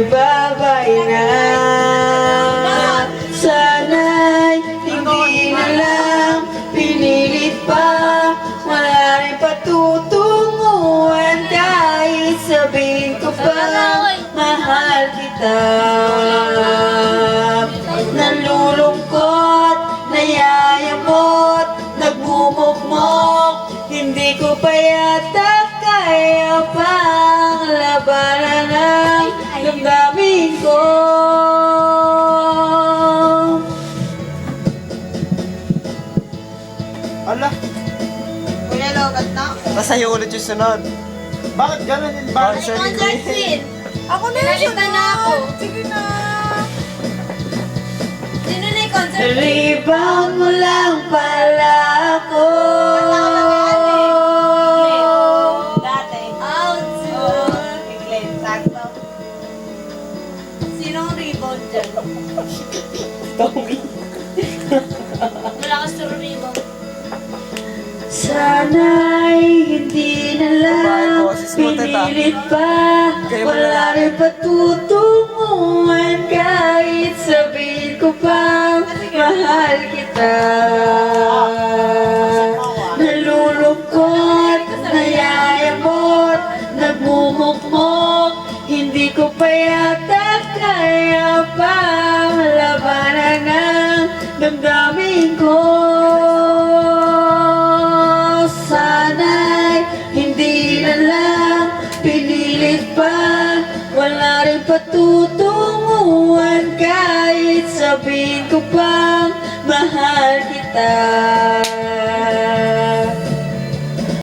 ay babay na Sana'y hindi na lang pinilit pa. Wala rin patutunguhan kahit sabihin ko pa Mahal kita. Nalulungkot, nayayamot, nagmumukmok Hindi ko pa yata kaya pang Ala, Kuya Logat na. masaya ulit yung sunod. Bakit ganun yun? Bakit siya Ikaw, Justin. Ako na yung Pinalitan na ako. Sige na. Sino na yung concert? Rebound mo lang pala ako Dati. Out. Glenn, sakto. Sinong rebound dyan? Malakas to rebound. Sana'y hindi na lang pinilit pa. Wala rin patutunguhan kahit sabihin ko pang mahal kita. Nalulungkot, nayayamot, nagmumukmok Hindi ko pa yata kaya pang Wala rin patutunguhan kahit sabihin ko pang mahal kita